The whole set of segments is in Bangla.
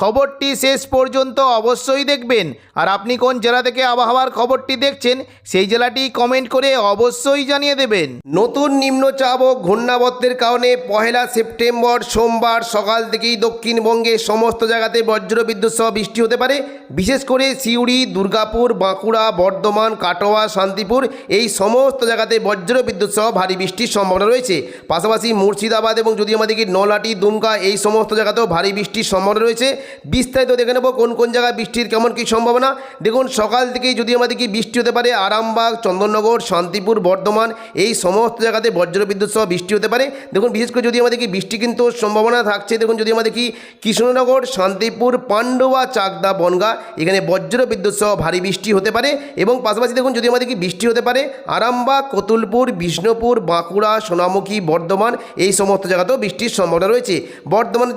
খবরটি শেষ পর্যন্ত অবশ্যই দেখবেন। আর আপনি কোন জেলা থেকে আবহাওয়ার খবরটি দেখছেন, সেই জেলাটি কমেন্ট করে অবশ্যই জানিয়ে দেবেন। নতুন নিম্নচাপ ও ঘূর্ণাবর্তের কারণে পহেলা সেপ্টেম্বর সোমবার সকাল থেকেই দক্ষিণবঙ্গে সমস্ত জায়গাতে বজ্রবিদ্যুৎ সহ বৃষ্টি হতে পারে। বিশেষ করে সিউড়ি, দুর্গাপুর, বাঁকুড়া, বর্ধমান, কাটোয়া, শান্তিপুর এই সমস্ত জায়গাতে বজ্রবিদ্যুৎ সহ ভারী বৃষ্টির সম্ভাবনা রয়েছে। পাশাপাশি মুর্শিদাবাদ এবং যদি আমাদেরকে নলাটি দুমকা এই সমস্ত জায়গাতেও ভারী বৃষ্টির সম্ভাবনা রয়েছে। বিস্তারিত দেখে নেব কোন কোন জায়গায় বৃষ্টির কেমন কী সম্ভাবনা। দেখুন, সকাল থেকেই যদি আমাদের কি বৃষ্টি হতে পারে, আরামবাগ, চন্দননগর, শান্তিপুর, বর্ধমান, এই সমস্ত জায়গাতে বজ্রবিদ্যুৎ সহ বৃষ্টি হতে পারে। দেখুন, বিশেষ করে যদি আমাদেরকে বৃষ্টি কিন্তু সম্ভাবনা থাকছে, দেখুন, যদি আমাদের কি কৃষ্ণনগর শান্তিপুর, পান্ডুয়া, চাকদা, বনগা, এখানে বজ্রবিদ্যুৎ সহ ভারী বৃষ্টি হতে পারে। এবং পাশাপাশি দেখুন, যদি আমাদের কি বৃষ্টি হতে পারে, আরামবাগ, কতুলপুর, বিষ্ণুপুর, বাঁকুড়া, সোনামুখী, বর্ধমান, এই সমস্ত জায়গাতেও বৃষ্টির সম্ভাবনা রয়েছে। বর্ধমান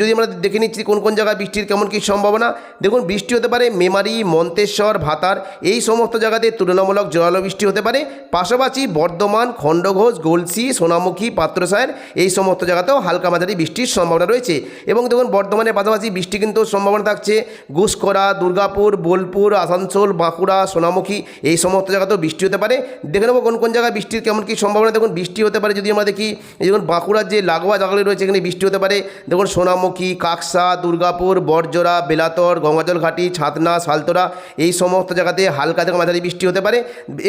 যদি আমরা দেখে নিচ্ছি কোন কোন জায়গায় বৃষ্টির কেমন কী সম্ভাবনা? দেখুন, বৃষ্টি হতে পারে মেমারি, মন্তেশ্বর, ভাতার, এই সমস্ত জায়গাতে তুলনামূলক জোরালো বৃষ্টি হতে পারে। পাশাপাশি বর্ধমান, খণ্ডঘোষ, গলসি, সোনামুখী পাত্রসায়ের এই সমস্ত জায়গাতেও হালকা মাঝারি বৃষ্টির সম্ভাবনা রয়েছে। এবং দেখুন, বর্ধমানের পাশাপাশি বৃষ্টি কিন্তু সম্ভাবনা থাকছে। গুসকরা দুর্গাপুর, বোলপুর, আসানসোল, বাঁকুড়া, সোনামুখী, এই সমস্ত জায়গাতেও বৃষ্টি হতে পারে। দেখে নেব কোন কোন জায়গায় বৃষ্টির কেমন কী সম্ভাবনা। দেখুন, বৃষ্টি হতে পারে যদি আমরা দেখি দেখুন, বাঁকুড়ার যে লাগোয়া জায়গাগুলি রয়েছে, এখানে বৃষ্টি হতে পারে। দেখুন, সোনামুখী, কাকসা, দুর্গাপুর বরজোড়া বেলাতর, গঙ্গাজল ঘাটি, ছাতনা সালতোরা এই সমস্ত জায়গাতে হালকা থেকে মাঝারি বৃষ্টি হতে পারে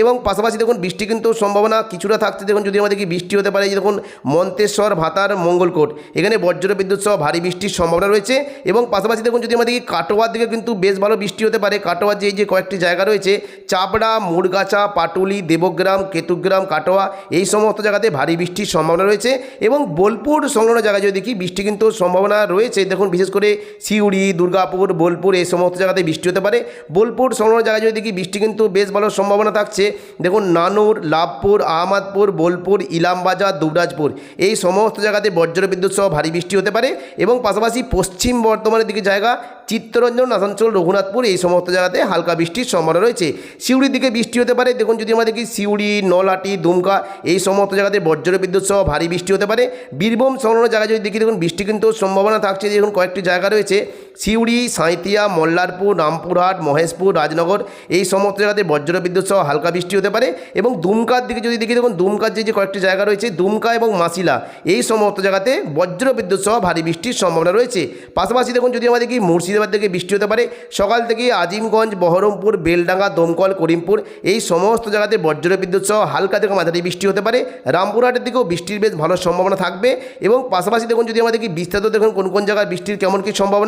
এবং পাশাপাশি দেখুন বৃষ্টি কিন্তু সম্ভাবনা কিছুটা থাকছে। দেখুন যদি আমাদের কি বৃষ্টি হতে পারে দেখুন মন্তেশ্বর, ভাতার, মঙ্গলকোট, এখানে বজ্র বিদ্যুৎ সহ ভারী বৃষ্টির সম্ভাবনা রয়েছে এবং পাশাপাশি দেখুন যদি আমাদের কি কাটোয়ার দিকে কিন্তু বেশ ভালো বৃষ্টি হতে পারে, কাটোয়ার যে যে কয়েকটি জায়গা রয়েছে, চাপড়া, মুড়গাছা, পাটুলি, দেবগ্রাম, কেতুগ্রাম, কাটোয়া এই সমস্ত জায়গাতে ভারী বৃষ্টির সম্ভাবনা রয়েছে এবং বোলপুর সংলগ্ন জায়গায় যদি দেখি বৃষ্টি কিন্তু সম্ভাবনা রয়েছে। দেখুন বিশেষ করে সিউড়ি, দুর্গাপুর, বোলপুর এই সমস্ত জায়গাতে বৃষ্টি হতে পারে। বোলপুর সংলগ্ন জায়গায় যদি দেখি বৃষ্টি কিন্তু বেশ ভালো সম্ভাবনা থাকছে। দেখুন, নানুর, লাভপুর, আহমদপুর, বোলপুর, ইলামবাজার, দুবরাজপুর এই সমস্ত জায়গাতে বজ্রবিদ্যুৎ সহ ভারী বৃষ্টি হতে পারে এবং পাশাপাশি পশ্চিম বর্ধমানের দিকে জায়গা চিত্তরঞ্জন, আসানসোল, রঘুনাথপুর এই সমস্ত জায়গাতে হালকা বৃষ্টির সম্ভাবনা রয়েছে। সিউড়ির দিকে বৃষ্টি হতে পারে। দেখুন, যদি আমরা দেখি সিউড়ি নলাটি দুমকা এই সমস্ত জায়গাতে বজ্রবিদ্যুৎ সহ ভারী বৃষ্টি হতে পারে। বীরভূম সংলগ্ন জায়গায় যদি দেখি, দেখুন, বৃষ্টি কিন্তু সম্ভাবনা থাকছে। দেখুন, কয়েকটি জায়গা রয়েছে। সিউড়ি সাঁইতিয়া মল্লারপুর, রামপুরহাট, মহেশপুর, রাজনগর, এই সমস্ত জায়গাতে বজ্রবিদ্যুৎ সহ হালকা বৃষ্টি হতে পারে এবং দুমকার দিকে যদি দেখি দেখুন, দুমকার যে যে কয়েকটি জায়গা রয়েছে, দুমকা এবং মাসিলা, এই সমস্ত জায়গাতে বজ্রবিদ্যুৎ সহ ভারী বৃষ্টির সম্ভাবনা রয়েছে। পাশাপাশি দেখুন, যদি আমাদের কি মুর্শিদাবাদ থেকে বৃষ্টি হতে পারে, সকাল থেকে আজিমগঞ্জ, বহরমপুর, বেলডাঙ্গা, দমকল, করিমপুর, এই সমস্ত জায়গাতে বজ্রবিদ্যুৎ সহ হালকা থেকে মাঝারি বৃষ্টি হতে পারে। রামপুরহাটের দিকেও বৃষ্টির বেশ ভালো সম্ভাবনা থাকবে এবং পাশাপাশি দেখুন, যদি আমাদের কি বিস্তারিত দেখুন, কোন কোন জায়গায় বৃষ্টির কেমন কী সম্ভাবনা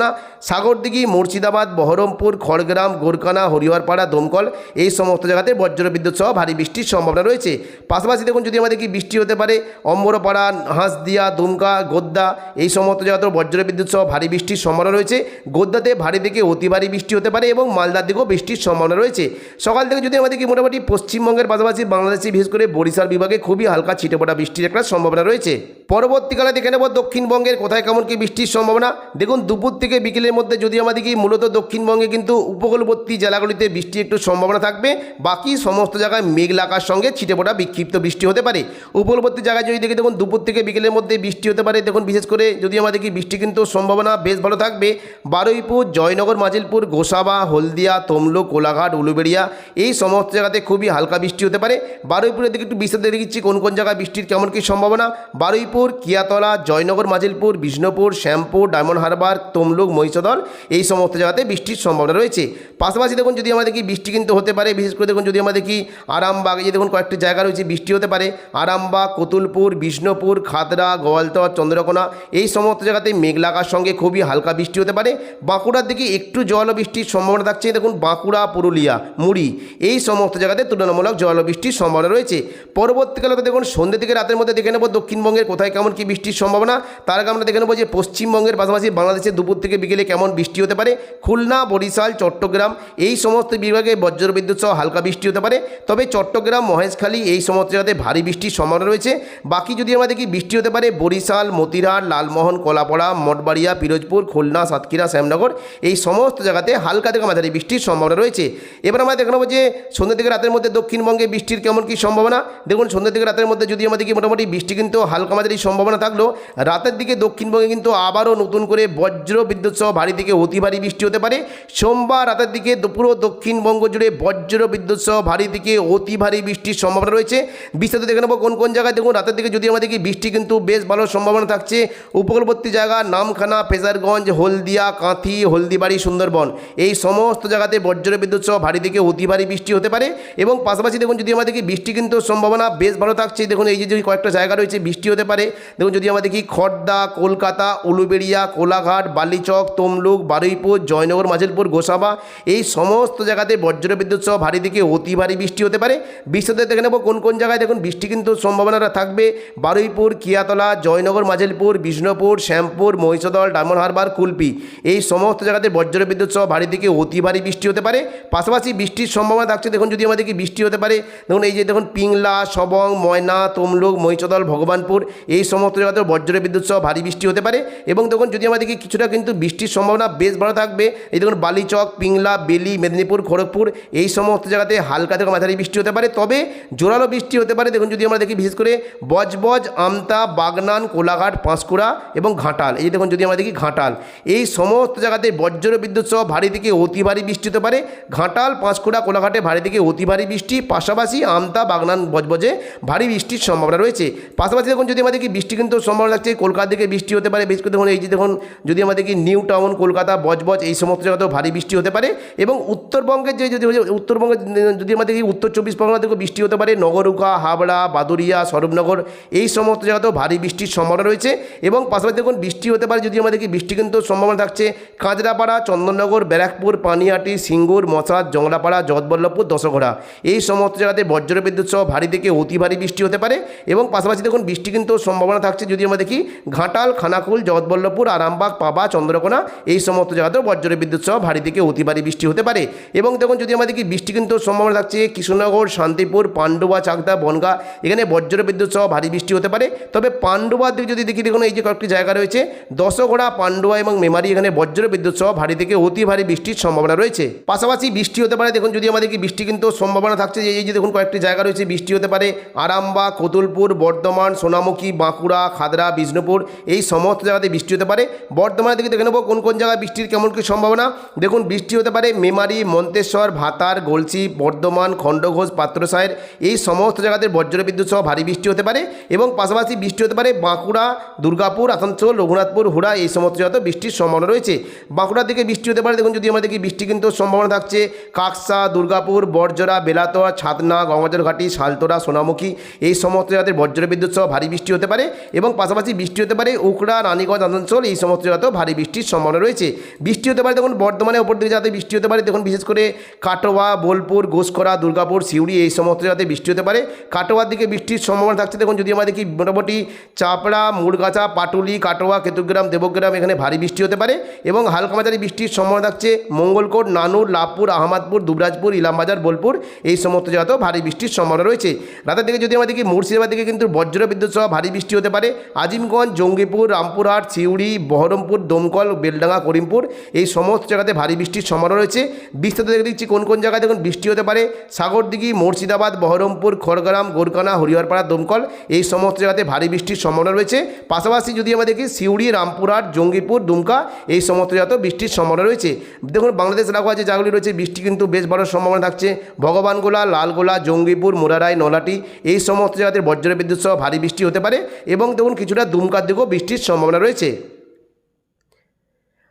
সাগরদিঘি, মুর্শিদাবাদ, বহরমপুর, খড়গ্রাম গোরকানা হরিহরপাড়া, দমকল এই সমস্ত জায়গাতে বজ্রবিদ্যুৎ সহ ভারী বৃষ্টির সম্ভাবনা রয়েছে। পাশাপাশি দেখুন, যদি আমাদের কি বৃষ্টি হতে পারে, অম্বরপাড়া, হাঁসদিয়া, দুমকা, গোদ্দা, এই সমস্ত জায়গাতেও বজ্রবিদ্যুৎ সহ ভারী বৃষ্টির সম্ভাবনা রয়েছে। গোদ্দাতে ভারী থেকে অতি ভারী বৃষ্টি হতে পারে এবং মালদার দিকেও বৃষ্টির সম্ভাবনা রয়েছে। সকাল থেকে যদি আমাদের কি মোটামুটি পশ্চিমবঙ্গের পাশাপাশি বাংলাদেশে, বিশেষ করে বরিশাল বিভাগে খুবই হালকা ছিটেপোটা বৃষ্টির একটা সম্ভাবনা রয়েছে। পরবর্তীকালে দেখে নেব দক্ষিণবঙ্গের কোথায় কেমন কি বৃষ্টির সম্ভাবনা। দেখুন, দুপুর থেকে বিকেলের মধ্যে যদি আমাদের কি মূলত দক্ষিণবঙ্গে কিন্তু উপকূলবর্তী জেলাগুলিতে বৃষ্টির একটু সম্ভাবনা থাকবে, বাকি সমস্ত জায়গায় মেঘলা আকাশ সঙ্গে ছিটেপোটা বিক্ষিপ্ত বৃষ্টি হতে পারে। উপকূলবর্তী জায়গায় যদি দেখি, দেখুন, দুপুর থেকে বিকেলের মধ্যে বৃষ্টি হতে পারে। দেখুন, বিশেষ করে যদি আমাদের কি বৃষ্টি কিন্তু সম্ভাবনা বেশ ভালো থাকবে। বারুইপুর, জয়নগর, মাজিলপুর, গোসাবা, হলদিয়া, তমলুক, কোলাঘাট, উলুবেড়িয়া, এই সমস্ত জায়গাতে খুবই হালকা বৃষ্টি হতে পারে। বারুইপুরের দিকে একটু বিস্তারিত দেখিচ্ছি, কোন কোন জায়গায় বৃষ্টির কেমন কী সম্ভাবনা। বারুইপুর, কিয়াতলা, জয়নগর, মাজিলপুর, বিষ্ণুপুর, শ্যামপুর, ডায়মন্ড হারবার, তমলুক মহিষদল, এই সমস্ত জায়গাতে বৃষ্টির সম্ভাবনা রয়েছে। পাশাপাশি দেখুন যদি আমাদের কি বৃষ্টি কিন্তু হতে পারে, বিশেষ করে দেখুন যদি আমাদের কি আরামবাগ, এই যে দেখুন কয়েকটি জায়গা রয়েছে, বৃষ্টি হতে পারে। আরামবাগ, কতুলপুর, বিষ্ণুপুর, খাতড়া, গোয়ালতর, চন্দ্রকোনা, এই সমস্ত জায়গাতে মেঘলাকার সঙ্গে খুবই হালকা বৃষ্টি হতে পারে। বাঁকুড়ার দিকে একটু জল বৃষ্টির সম্ভাবনা থাকছে, দেখুন বাঁকুড়া, পুরুলিয়া, মুড়ি, এই সমস্ত জায়গাতে তুলনামূলক জল বৃষ্টির সম্ভাবনা রয়েছে। পরবর্তীকালে দেখুন সন্ধ্যে থেকে রাতের মধ্যে দেখে নেব দক্ষিণবঙ্গের কোথায় কেমন কি বৃষ্টির সম্ভাবনা। তার আগে আমরা দেখে নেব যে পশ্চিমবঙ্গের পাশাপাশি বাংলাদেশের দুপুর থেকে বিকেলে কেমন বৃষ্টি হতে পারে? খুলনা, বরিশাল, চট্টগ্রাম এই সমস্ত বিভাগে বজ্রবিদ্যুৎ সহ হালকা বৃষ্টি হতে পারে। তবে চট্টগ্রাম, মহেশখালী এই সমস্ত জায়গাতে ভারী বৃষ্টির সম্ভাবনা রয়েছে। বাকি যদি আমরা দেখি বৃষ্টি হতে পারে, বরিশাল মতিরহাট লালমোহন, কলাপাড়া, মঠবাড়িয়া, পিরোজপুর, খুলনা, সাতক্ষীরা, শ্যামনগর এই সমস্ত জায়গাতে হালকা থেকে মাঝারি বৃষ্টির সম্ভাবনা রয়েছে। এবার আমরা দেখে নেব যে সন্ধ্যা থেকে রাতের মধ্যে দক্ষিণবঙ্গে বৃষ্টির কেমন কী সম্ভাবনা? দেখুন, সন্ধ্যা থেকে রাতের মধ্যে যদি আমাদের কি মোটামুটি বৃষ্টি কিন্তু হালকা মাঝারি সম্ভাবনা থাকলেও রাতের দিকে দক্ষিণবঙ্গে কিন্তু আবারও নতুন করে বজ্র বিদ্যুৎ সহ ভারী থেকে অতি ভারী বৃষ্টি হতে পারে। সোমবার রাতের দিকে পুরো দক্ষিণবঙ্গ জুড়ে বজ্র বিদ্যুৎ সহ ভারী থেকে অতি ভারী বৃষ্টির সম্ভাবনা রয়েছে। বিস্তারিত দেখে নেব কোন কোন জায়গায়। দেখুন, রাতের দিকে যদি আমাদের বৃষ্টি কিন্তু বেশ ভালো সম্ভাবনা থাকছে। উপকূলবর্তী জায়গা নামখানা, ফেজারগঞ্জ, হলদিয়া, কাঁথি, হলদিবাড়ি, সুন্দরবন এই সমস্ত জায়গাতে বজ্র বিদ্যুৎ সহ ভারী থেকে অতি ভারী বৃষ্টি হতে পারে। এবং পাশাপাশি দেখুন, যদি আমাদের বৃষ্টি কিন্তু সম্ভাবনা বেশ ভালো থাকছে। দেখুন, এই যে কয়েকটা জায়গা রয়েছে, বৃষ্টি হতে পারে। দেখুন, যদি আমাদের কি খড়দা কলকাতা, উলুবেড়িয়া, কোলাঘাট বালিচক তমলুক বারুইপুর, জয়নগর, মাঝিলপুর, গোসাবা, এই সমস্ত জায়গাতে বজ্র বিদ্যুৎ সহ ভারী থেকে অতি ভারী বৃষ্টি হতে পারে। বিস্তারিত দেখে নেব কোন কোন জায়গায়। দেখুন, বৃষ্টি কিন্তু সম্ভাবনাটা থাকবে। বারুইপুর, কিয়াতলা, জয়নগর, মাঝিলপুর, বিষ্ণুপুর, শ্যামপুর, মহিষদল, ডায়মন্ড হারবার, কুলপি, এই সমস্ত জায়গাতে বজ্র বিদ্যুৎ সহ ভারী থেকে অতি ভারী বৃষ্টি হতে পারে। পাশাপাশি বৃষ্টির সম্ভাবনা থাকছে। দেখুন, যদি আমাদেরকে বৃষ্টি হতে পারে, দেখুন, এই যে দেখুন, পিংলা, সবং, ময়না তমলুক মহিষদল, ভগবানপুর, এই সমস্ত জায়গাতে বজ্র বিদ্যুৎ সহ ভারী বৃষ্টি হতে পারে। এবং দেখুন, যদি আমাদেরকে কিছুটা কিন্তু বৃষ্টির সম্ভাবনা বেশ ভালো থাকবে। এই দেখুন বালিচক, পিংলা, বেলি, মেদিনীপুর, খড়গপুর, এই সমস্ত জায়গাতে হালকা থেকে মাঝারি বৃষ্টি হতে পারে। তবে জোরালো বৃষ্টি হতে পারে। দেখুন যদি আমরা দেখি বিশেষ করে বজবজ, আমতা, বাগনান, কোলাঘাট, পাঁশকুড়া এবং ঘাটাল, এই দেখুন যদি আমরা দেখি ঘাটাল, এই সমস্ত জায়গাতে বজ্র বিদ্যুৎ সহ ভারী থেকে অতি ভারী বৃষ্টি হতে পারে। ঘাটাল, পাঁশকুড়া, কোলাঘাটে ভারী থেকে অতি ভারী বৃষ্টি, পাশাপাশি আমতা, বাগনান, বজবজে ভারী বৃষ্টির সম্ভাবনা রয়েছে। পাশাপাশি দেখুন যদি আমাদের কি বৃষ্টি কিন্তু সম্ভাবনা লাগছে কলকাতা থেকে বৃষ্টি হতে পারে। বেশ করে দেখুন এই যে দেখুন যদি আমাদের কি নিউ টাউন, কলকাতা, বজবজ এই সমস্ত জায়গাতেও ভারী বৃষ্টি হতে পারে এবং উত্তরবঙ্গের যে যদি উত্তরবঙ্গে যদি আমাদের উত্তর চব্বিশ পরগনা থেকে বৃষ্টি হতে পারে নগরুকা হাবড়া বাদুরিয়া স্বরূপনগর এই সমস্ত জায়গাতেও ভারী বৃষ্টির সম্ভাবনা রয়েছে এবং পাশাপাশি দেখুন বৃষ্টি হতে পারে যদি আমাদের বৃষ্টি কিন্তু সম্ভাবনা থাকছে কাঁচরাপাড়া, চন্দননগর, ব্যারাকপুর পানিহাটি সিঙ্গুর, মশাদ জংলাপাড়া জগৎবল্লভপুর দশঘোড়া এই সমস্ত জায়গাতে বজ্র বিদ্যুৎ সহ ভারী থেকে অতি ভারী বৃষ্টি হতে পারে এবং পাশাপাশি দেখুন বৃষ্টি কিন্তু সম্ভাবনা থাকছে যদি আমরা দেখি ঘাটাল, খানাকুল জগৎবল্লভপুর আরামবাগ, পাবা চন্দ্রকোনা, এই সমস্ত জায়গাতেও বজ্র বিদ্যুৎ সহ ভারী থেকে অতি ভারী বৃষ্টি হতে পারে। এবং দেখুন, যদি আমাদের কি বৃষ্টি কিন্তু সম্ভাবনা থাকছে, কৃষ্ণনগর, শান্তিপুর, পান্ডুয়া, চাকদা, বনগা, এখানে বজ্র বিদ্যুৎ সহ ভারী বৃষ্টি হতে পারে। তবে পান্ডুয়ার দিকে যদি দেখি, দেখুন, এই যে কয়েকটি জায়গা রয়েছে দশঘোড়া পান্ডুয়া এবং মেমারি, এখানে বজ্র বিদ্যুৎ সহ ভারী থেকে অতি ভারী বৃষ্টির সম্ভাবনা রয়েছে। পাশাপাশি বৃষ্টি হতে পারে, দেখুন, যদি আমাদের কি বৃষ্টি কিন্তু সম্ভাবনা থাকছে যে, এই যে দেখুন, কয়েকটি জায়গা রয়েছে, বৃষ্টি হতে পারে, আরামবা, কতুলপুর, বর্ধমান, সোনামুখী, বাঁকুড়া, খাদরা, বিষ্ণুপুর, এই সমস্ত জায়গাতে বৃষ্টি হতে পারে। বর্ধমানের দিকে দেখে নেব কোন কোন জায়গায় বৃষ্টির কেমন কী সম্ভাবনা। দেখুন, বৃষ্টি হতে পারে মেমারি, মন্তেশ্বর, ভাতার গলসি বর্ধমান, খণ্ডঘোষ পাত্রসায়ের এই সমস্ত জায়গাতে বজ্র বিদ্যুৎ সহ ভারী বৃষ্টি হতে পারে এবং পাশাপাশি বৃষ্টি হতে পারে বাঁকুড়া, দুর্গাপুর, আসানসোল, রঘুনাথপুর, হুড়া, এই সমস্ত জায়গাতে বৃষ্টির সম্ভাবনা রয়েছে। বাঁকুড়ার দিকে বৃষ্টি হতে পারে, দেখুন, যদি আমাদের কি বৃষ্টি কিন্তু সম্ভাবনা থাকছে। কাকসা, দুর্গাপুর বরজরা বেলাতোয়া, ছাতনা গঙ্গাজল ঘাটি শালতোরা সোনামুখী, এই সমস্ত জায়গাতে বজ্র বিদ্যুৎ সহ ভারী বৃষ্টি হতে পারে এবং পাশাপাশি বৃষ্টি হতে পারে উকড়া, রানীগঞ্জ, আসানসোল, এই সমস্ত জায়গাতেও ভারী বৃষ্টির সম্ভাবনা রয়েছে। বৃষ্টি হতে পারে দেখুন, বর্ধমানে ওপর দিকে যাতে বৃষ্টি হতে পারে, দেখুন, বিশেষ করে কাটোয়া, বোলপুর ঘোষকরা দুর্গাপুর, সিউড়ি এই সমস্ত যাতে বৃষ্টি হতে পারে। কাটোয়ার দিকে বৃষ্টির সম্ভাবনা থাকছে, দেখুন, যদি আমরা দেখি মোটামুটি চাপড়া মুড়গাছা পাটুলি, কাটোয়া, কেতুগ্রাম, দেবগ্রাম এখানে ভারী বৃষ্টি হতে পারে এবং হালকা মাঝারি বৃষ্টির সম্ভাবনা থাকছে মঙ্গলকোট, নানুর, লাভপুর, আহমদপুর, দুবরাজপুর, ইলামবাজার, বোলপুর এই সমস্ত জায়গাতেও ভারী বৃষ্টির সম্ভাবনা রয়েছে। রাতের দিকে যদি আমাদের দেখি মুর্শিদাবাদ দিকে কিন্তু বজ্র বিদ্যুৎ সহ ভারী বৃষ্টি হতে পারে। আজিমগঞ্জ, জঙ্গিপুর, রামপুরহাট, সিউড়ি, বহরমপুর, দমকল বেলডাঙ্গা, করিমপুর, এই সমস্ত জায়গাতে ভারী বৃষ্টির সম্ভাবনা রয়েছে। বিস্তারিত দেখে দিচ্ছি কোন কোন জায়গায় দেখুন বৃষ্টি হতে পারে। সাগরদিঘি, মুর্শিদাবাদ, বহরমপুর, খড়গ্রাম, গোরকানা, হরিহরপাড়া, দমকল, এই সমস্ত জায়গাতে ভারী বৃষ্টির সম্ভাবনা রয়েছে। পাশাপাশি যদি আমরা দেখি সিউড়ি, রামপুরহাট, জঙ্গিপুর, দুমকা, এই সমস্ত জায়গাতেও বৃষ্টির সম্ভাবনা রয়েছে। দেখুন বাংলাদেশ লাগোয়া যে জায়গাগুলি রয়েছে, বৃষ্টি কিন্তু বেশ বড় সম্ভাবনা থাকছে। ভগবানগোলা, লালগোলা, জঙ্গিপুর, মোরারাই, নলাটি, এই সমস্ত জায়গাতে বজ্র বিদ্যুৎ সহ ভারী বৃষ্টি হতে পারে। এবং দেখুন কিছুটা দুমকার দিকেও বৃষ্টির সম্ভাবনা রয়েছে।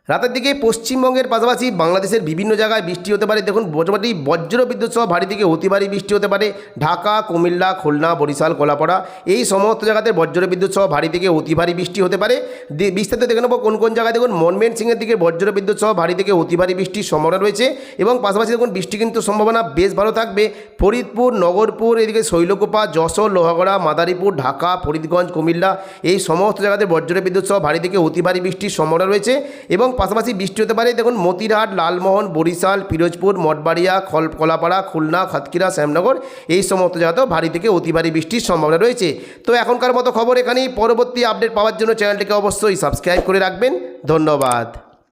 রাতের দিকে পশ্চিমবঙ্গের পাশাপাশি বাংলাদেশের বিভিন্ন জায়গায় বৃষ্টি হতে পারে। দেখুন, মোটামুটি বজ্র বিদ্যুৎ সহ ভারী থেকে অতি ভারী বৃষ্টি হতে পারে। ঢাকা, কুমিল্লা, খুলনা, বরিশাল, কোলাপাড়া এই সমস্ত জায়গাতে বজ্র বিদ্যুৎ সহ ভারী থেকে অতি ভারী বৃষ্টি হতে পারে। বিস্তারিত দেখে নেব কোন কোন জায়গায়। দেখুন মনমেন সিংয়ের দিকে বজ্র বিদ্যুৎ সহ ভারী থেকে অতি ভারী বৃষ্টির সম্ভাবনা রয়েছে এবং পাশাপাশি দেখুন বৃষ্টি কিন্তু সম্ভাবনা বেশ ভালো থাকবে। ফরিদপুর, নগরপুর, এদিকে শৈলকুপা, যশোর, লোহাগড়া, মাদারীপুর, ঢাকা, ফরিদগঞ্জ, কুমিল্লা এই সমস্ত জায়গাতে বজ্র বিদ্যুৎ সহ ভারী থেকে অতি ভারী বৃষ্টির সম্ভাবনা রয়েছে এবং পাশাপাশি বৃষ্টি হতে পারে। দেখুন, মতিরহাট, লালমোহন, বরিশাল, পিরোজপুর, মঠবাড়িয়া, খল, কলাপাড়া, খুলনা খতকিরা শ্যামনগর এই সমস্ত জায়গাতেও ভারী থেকে অতি ভারী বৃষ্টির সম্ভাবনা রয়েছে। তো এখনকার মতো খবর এখানেই। পরবর্তী আপডেট পাওয়ার জন্য চ্যানেলটিকে অবশ্যই সাবস্ক্রাইব করে রাখবেন। ধন্যবাদ।